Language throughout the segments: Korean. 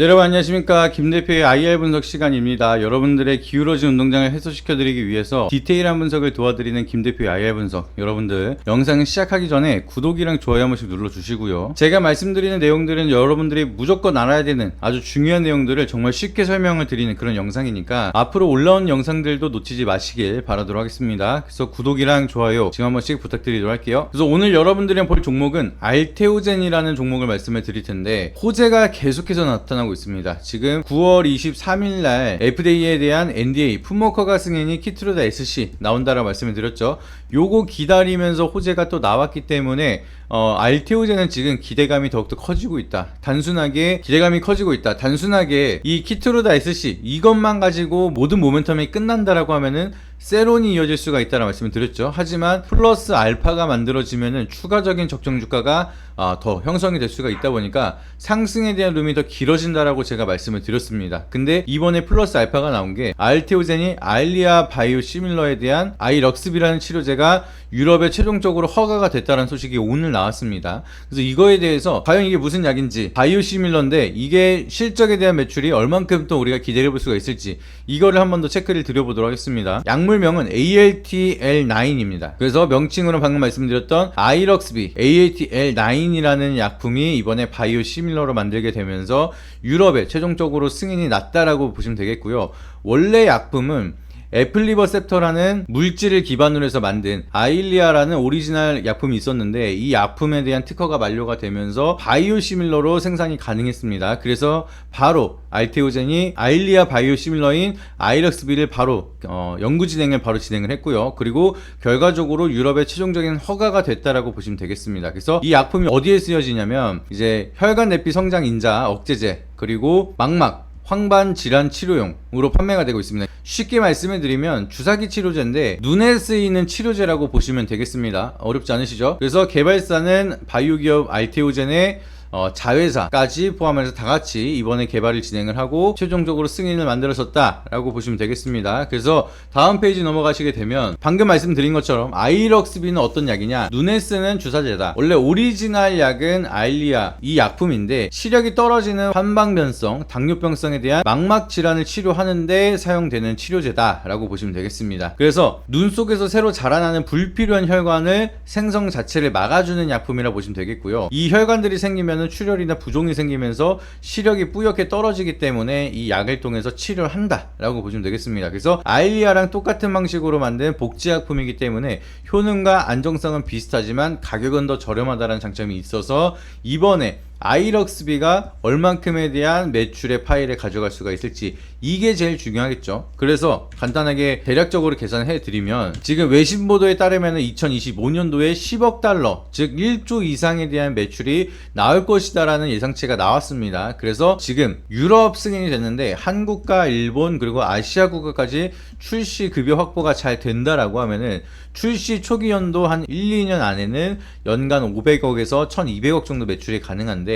네, 여러분 안녕하십니까 김 대표의 IR 분석 시간입니다. 여러분들의 기울어진 운동장을 해소시켜 드리기 위해서 디테일한 분석을 도와드리는 김 대표의 IR 분석. 여러분들 영상 시작하기 전에 구독이랑 좋아요 한 번씩 눌러주시고요. 제가 말씀드리는 내용들은 여러분들이 무조건 알아야 되는 아주 중요한 내용들을 정말 쉽게 설명을 드리는 그런 영상이니까 앞으로 올라온 영상들도 놓치지 마시길 바라도록 하겠습니다. 그래서 구독이랑 좋아요 지금 한 번씩 부탁드리도록 할게요. 그래서 오늘 여러분들이랑 볼 종목은 알테오젠이라는 종목을 말씀을 드릴 텐데 호재가 계속해서 나타나고 있습니다. 지금 9월 23일 날 FDA에 대한 NDA 품목허가 승인이 키트로다 SC 나온다라고 말씀을 드렸죠. 요거 기다리면서 호재가 또 나왔기 때문에 어, 알테오제는 지금 기대감이 더욱더 커지고 있다. 단순하게 기대감이 커지고 있다. 단순하게 이 키트로다 SC 이것만 가지고 모든 모멘텀이 끝난다라고 하면은 세론이 이어질 수가 있다는 말씀을 드렸죠. 하지만 플러스 알파가 만들어지면은 추가적인 적정 주가가 아, 더 형성이 될 수가 있다 보니까 상승에 대한 룸이 더 길어진다라고 제가 말씀을 드렸습니다. 근데 이번에 플러스 알파가 나온 게 알테오젠이 알리아 바이오 시밀러에 대한 아이럭스비라는 치료제가 유럽에 최종적으로 허가가 됐다는 소식이 오늘 나왔습니다. 그래서 이거에 대해서 과연 이게 무슨 약인지 바이오 시밀러인데 이게 실적에 대한 매출이 얼만큼 또 우리가 기대해 볼 수가 있을지 이거를 한 번 더 체크를 드려보도록 하겠습니다. 약물 명은 ALTL9입니다. 그래서 명칭으로 방금 말씀드렸던 아이럭스비 ALTL9이라는 약품이 이번에 바이오 시밀러로 만들게 되면서 유럽에 최종적으로 승인이 났다라고 보시면 되겠고요. 원래 약품은 애플리버셉터라는 물질을 기반으로 해서 만든 아일리아라는 오리지널 약품이 있었는데 이 약품에 대한 특허가 만료가 되면서 바이오시밀러로 생산이 가능했습니다. 그래서 바로 알테오젠이 아일리아 바이오시밀러인 아이럭스비를 바로 어, 연구 진행을 바로 진행을 했고요. 그리고 결과적으로 유럽의 최종적인 허가가 됐다라고 보시면 되겠습니다. 그래서 이 약품이 어디에 쓰여지냐면 이제 혈관 내피 성장 인자 억제제 그리고 망막 황반 질환 치료용으로 판매가 되고 있습니다. 쉽게 말씀을 드리면 주사기 치료제인데 눈에 쓰이는 치료제라고 보시면 되겠습니다. 어렵지 않으시죠? 그래서 개발사는 바이오 기업 알테오젠의 어, 자회사까지 포함해서 다 같이 이번에 개발을 진행을 하고 최종적으로 승인을 만들어졌다라고 보시면 되겠습니다. 그래서 다음 페이지 넘어가시게 되면 방금 말씀드린 것처럼 아이럭스비는 어떤 약이냐? 눈에 쓰는 주사제다. 원래 오리지널 약은 아일리아 이 약품인데 시력이 떨어지는 환방변성, 당뇨병성에 대한 망막 질환을 치료하는데 사용되는 치료제다라고 보시면 되겠습니다. 그래서 눈 속에서 새로 자라나는 불필요한 혈관을 생성 자체를 막아주는 약품이라 고 보시면 되겠고요. 이 혈관들이 생기면 출혈이나 부종이 생기면서 시력이 뿌옇게 떨어지기 때문에 이 약을 통해서 치료를 한다라고 보시면 되겠습니다. 그래서 아일리아랑 똑같은 방식으로 만든 복제약품이기 때문에 효능과 안정성은 비슷하지만 가격은 더 저렴하다는 장점이 있어서 이번에 아이럭스비가 얼만큼에 대한 매출의 파일을 가져갈 수가 있을지 이게 제일 중요하겠죠. 그래서 간단하게 대략적으로 계산해 드리면 지금 외신 보도에 따르면 2025년도에 10억 달러, 즉 1조 이상에 대한 매출이 나올 것이다 라는 예상치가 나왔습니다. 그래서 지금 유럽 승인이 됐는데 한국과 일본 그리고 아시아 국가까지 출시 급여 확보가 잘 된다라고 하면은 출시 초기 연도 한 1, 2년 안에는 연간 500억에서 1200억 정도 매출이 가능한데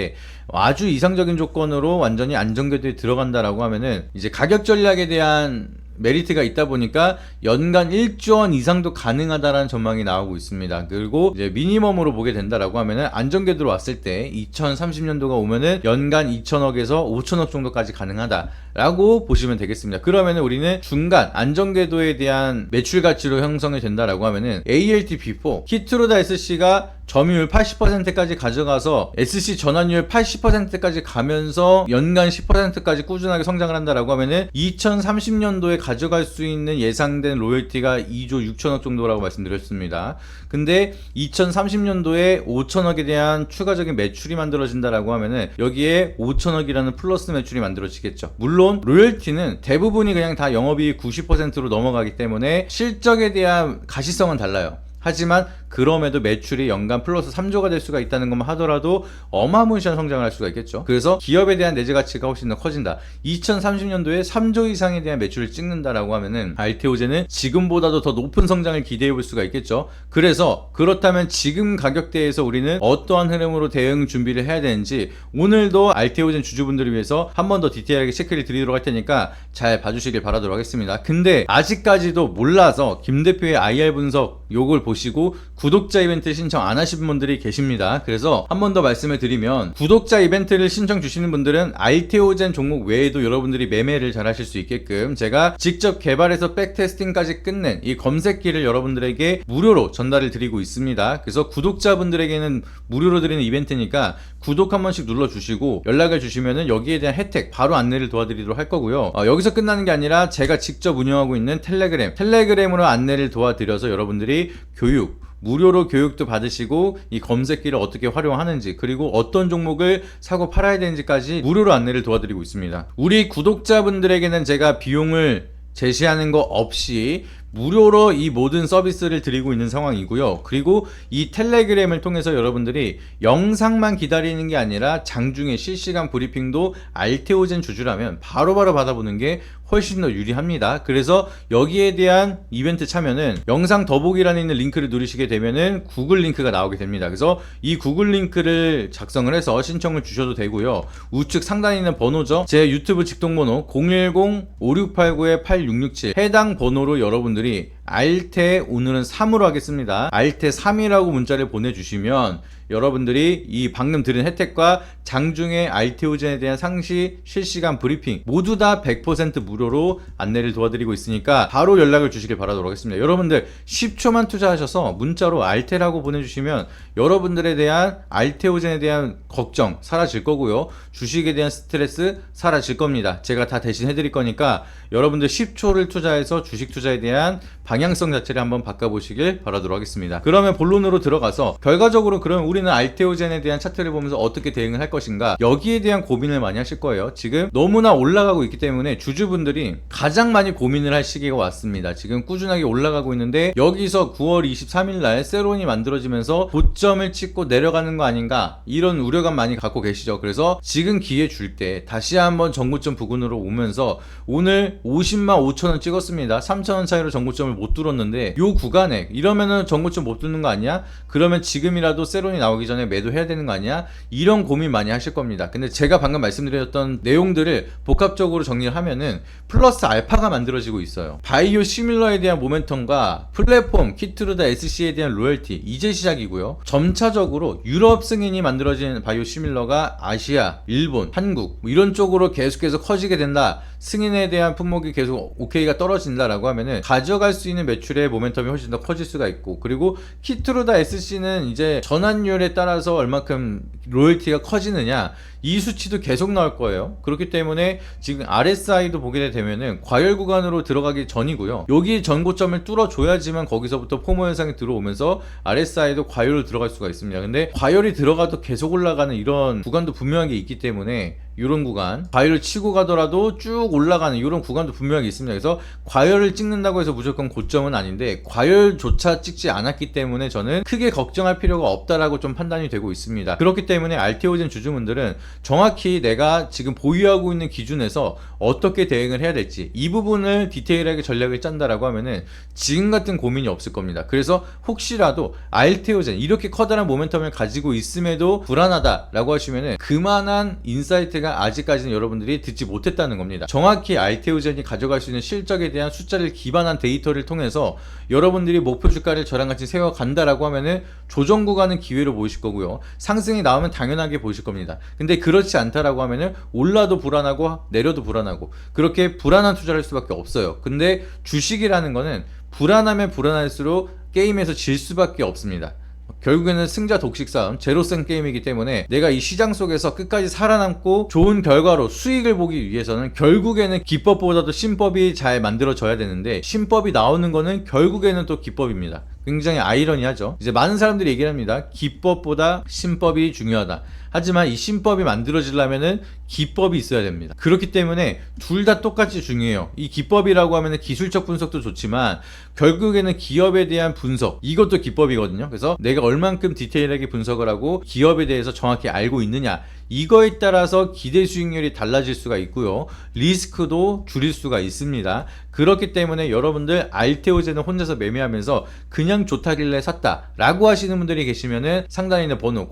아주 이상적인 조건으로 완전히 안정궤도에 들어간다라고 하면은 이제 가격 전략에 대한 메리트가 있다 보니까 연간 1조 원 이상도 가능하다라는 전망이 나오고 있습니다. 그리고 이제 미니멈으로 보게 된다라고 하면은 안정궤도로 왔을 때 2030년도가 오면은 연간 2천억에서 5천억 정도까지 가능하다라고 보시면 되겠습니다. 그러면은 우리는 중간 안정궤도에 대한 매출 가치로 형성이 된다라고 하면은 ALT-B4 키트로다 SC가 점유율 80%까지 가져가서 SC 전환율 80%까지 가면서 연간 10%까지 꾸준하게 성장을 한다라고 하면은 2030년도에 가져갈 수 있는 예상된 로열티가 2조 6천억 정도라고 말씀드렸습니다. 근데 2030년도에 5천억에 대한 추가적인 매출이 만들어진다라고 하면은 여기에 5천억이라는 플러스 매출이 만들어지겠죠. 물론 로열티는 대부분이 그냥 다 영업이익 90%로 넘어가기 때문에 실적에 대한 가시성은 달라요. 하지만 그럼에도 매출이 연간 플러스 3조가 될 수가 있다는 것만 하더라도 어마무시한 성장을 할 수가 있겠죠. 그래서 기업에 대한 내재 가치가 훨씬 더 커진다. 2030년도에 3조 이상에 대한 매출을 찍는다라고 하면은 알테오제는 지금보다도 더 높은 성장을 기대해 볼 수가 있겠죠. 그래서 그렇다면 지금 가격대에서 우리는 어떠한 흐름으로 대응 준비를 해야 되는지 오늘도 알테오젠 주주분들을 위해서 한 번 더 디테일하게 체크를 드리도록 할 테니까 잘 봐주시길 바라도록 하겠습니다. 근데 아직까지도 몰라서 김 대표의 IR 분석 요걸 보시고 구독자 이벤트 신청 안 하신 분들이 계십니다. 그래서 한 번 더 말씀을 드리면 구독자 이벤트를 신청 주시는 분들은 알테오젠 종목 외에도 여러분들이 매매를 잘 하실 수 있게끔 제가 직접 개발해서 백테스팅까지 끝낸 이 검색기를 여러분들에게 무료로 전달을 드리고 있습니다. 그래서 구독자분들에게는 무료로 드리는 이벤트니까 구독 한 번씩 눌러주시고 연락을 주시면은 여기에 대한 혜택 바로 안내를 도와드리도록 할 거고요. 어, 여기서 끝나는 게 아니라 제가 직접 운영하고 있는 텔레그램, 텔레그램으로 안내를 도와드려서 여러분들이 교육, 무료로 교육도 받으시고 이 검색기를 어떻게 활용하는지 그리고 어떤 종목을 사고 팔아야 되는지까지 무료로 안내를 도와드리고 있습니다. 우리 구독자분들에게는 제가 비용을 제시하는 거 없이 무료로 이 모든 서비스를 드리고 있는 상황이고요. 그리고 이 텔레그램을 통해서 여러분들이 영상만 기다리는 게 아니라 장중에 실시간 브리핑도 알테오젠 주주라면 바로바로 받아보는 게 훨씬 더 유리합니다. 그래서 여기에 대한 이벤트 참여는 영상 더보기란에 있는 링크를 누르시게 되면은 구글 링크가 나오게 됩니다. 그래서 이 구글 링크를 작성을 해서 신청을 주셔도 되고요. 우측 상단에 있는 번호죠. 제 유튜브 직통번호 010-5689-8667 해당 번호로 여러분들이 알테 오늘은 3으로 하겠습니다. 알테 3이라고 문자를 보내주시면 여러분들이 이 방금 들은 혜택과 장중에 알테오젠에 대한 상시 실시간 브리핑 모두 다 100% 무료로 안내를 도와드리고 있으니까 바로 연락을 주시길 바라도록 하겠습니다. 여러분들 10초만 투자하셔서 문자로 알테라고 보내주시면 여러분들에 대한 알테오젠에 대한 걱정 사라질 거고요. 주식에 대한 스트레스 사라질 겁니다. 제가 다 대신 해드릴 거니까 여러분들 10초를 투자해서 주식 투자에 대한 방향성 자체를 한번 바꿔보시길 바라도록 하겠습니다. 그러면 본론으로 들어가서 결과적으로 그럼 우리는 알테오젠에 대한 차트를 보면서 어떻게 대응을 할 것인가 여기에 대한 고민을 많이 하실 거예요. 지금 너무나 올라가고 있기 때문에 주주분들이 가장 많이 고민을 할 시기가 왔습니다. 지금 꾸준하게 올라가고 있는데 여기서 9월 23일 날 세론이 만들어지면서 고점을 찍고 내려가는 거 아닌가 이런 우려감 많이 갖고 계시죠. 그래서 지금 기회 줄 때 다시 한번 정고점 부근으로 오면서 오늘 50만 5천 원 찍었습니다. 3천 원 차이로 정고점을 못 뚫었는데 요 구간에 이러면은 정고점 못 뚫는 거 아니야? 그러면 지금이라도 세론이 나오기 전에 매도해야 되는 거 아니야? 이런 고민 많이 하실 겁니다. 근데 제가 방금 말씀드렸던 내용들을 복합적으로 정리를 하면은 플러스 알파가 만들어지고 있어요. 바이오 시밀러에 대한 모멘텀과 플랫폼 키트루다 SC에 대한 로열티 이제 시작이고요. 점차적으로 유럽 승인이 만들어진 바이오 시밀러가 아시아, 일본, 한국 뭐 이런 쪽으로 계속해서 커지게 된다. 승인에 대한 품목이 계속 오케이가 떨어진다라고 하면은 가져갈 수 있는 매출의 모멘텀이 훨씬 더 커질 수가 있고 그리고 키트루다 SC는 이제 전환율에 따라서 얼마큼 로열티가 커지느냐 이 수치도 계속 나올 거예요. 그렇기 때문에 지금 RSI도 보게 되면은 과열 구간으로 들어가기 전이고요. 여기 전고점을 뚫어줘야지만 거기서부터 포모 현상이 들어오면서 RSI도 과열로 들어갈 수가 있습니다. 근데 과열이 들어가도 계속 올라가는 이런 구간도 분명하게 있기 때문에 이런 구간 과열을 치고 가더라도 쭉 올라가는 이런 구간도 분명하게 있습니다. 그래서 과열을 찍는다고 해서 무조건 고점은 아닌데 과열조차 찍지 않았기 때문에 저는 크게 걱정할 필요가 없다라고 좀 판단이 되고 있습니다. 그렇기 때문에 알테오젠 주주분들은 정확히 내가 지금 보유하고 있는 기준에서 어떻게 대응을 해야 될지 이 부분을 디테일하게 전략을 짠다라고 하면은 지금 같은 고민이 없을 겁니다. 그래서 혹시라도 알테오젠 이렇게 커다란 모멘텀을 가지고 있음에도 불안하다라고 하시면은 그만한 인사이트가 아직까지는 여러분들이 듣지 못했다는 겁니다. 정확히 알테오젠이 가져갈 수 있는 실적에 대한 숫자를 기반한 데이터를 통해서 여러분들이 목표 주가를 저랑 같이 세워 간다라고 하면은 조정 구간은 기회로 보이실 거고요. 상승이 나오면 당연하게 보이실 겁니다. 근데 그렇지 않다라고 하면은 올라도 불안하고 내려도 불안하고 그렇게 불안한 투자를 할 수밖에 없어요. 근데 주식이라는 거는 불안하면 불안할수록 게임에서 질 수밖에 없습니다. 결국에는 승자 독식 싸움, 제로센 게임이기 때문에 내가 이 시장 속에서 끝까지 살아남고 좋은 결과로 수익을 보기 위해서는 결국에는 기법보다도 신법이 잘 만들어져야 되는데 신법이 나오는 거는 결국에는 또 기법입니다. 굉장히 아이러니하죠. 이제 많은 사람들이 얘기를 합니다. 기법보다 신법이 중요하다. 하지만 이 신법이 만들어지려면은 기법이 있어야 됩니다. 그렇기 때문에 둘 다 똑같이 중요해요. 이 기법이라고 하면은 기술적 분석도 좋지만 결국에는 기업에 대한 분석 이것도 기법이거든요. 그래서 내가 얼만큼 디테일하게 분석을 하고 기업에 대해서 정확히 알고 있느냐 이거에 따라서 기대 수익률이 달라질 수가 있고요. 리스크도 줄일 수가 있습니다. 그렇기 때문에 여러분들 알테오제는 혼자서 매매하면서 그냥 좋다길래 샀다 라고 하시는 분들이 계시면은 상단에 있는 번호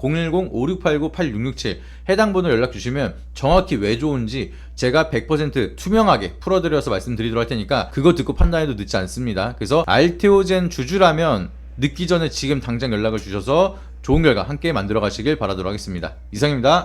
010-5689-8667 해당 번호 연락 주시면 정확히 왜 좋은지 제가 100% 투명하게 풀어드려서 말씀드리도록 할 테니까 그거 듣고 판단해도 늦지 않습니다. 그래서 알테오젠 주주라면 늦기 전에 지금 당장 연락을 주셔서 좋은 결과 함께 만들어 가시길 바라도록 하겠습니다. 이상입니다.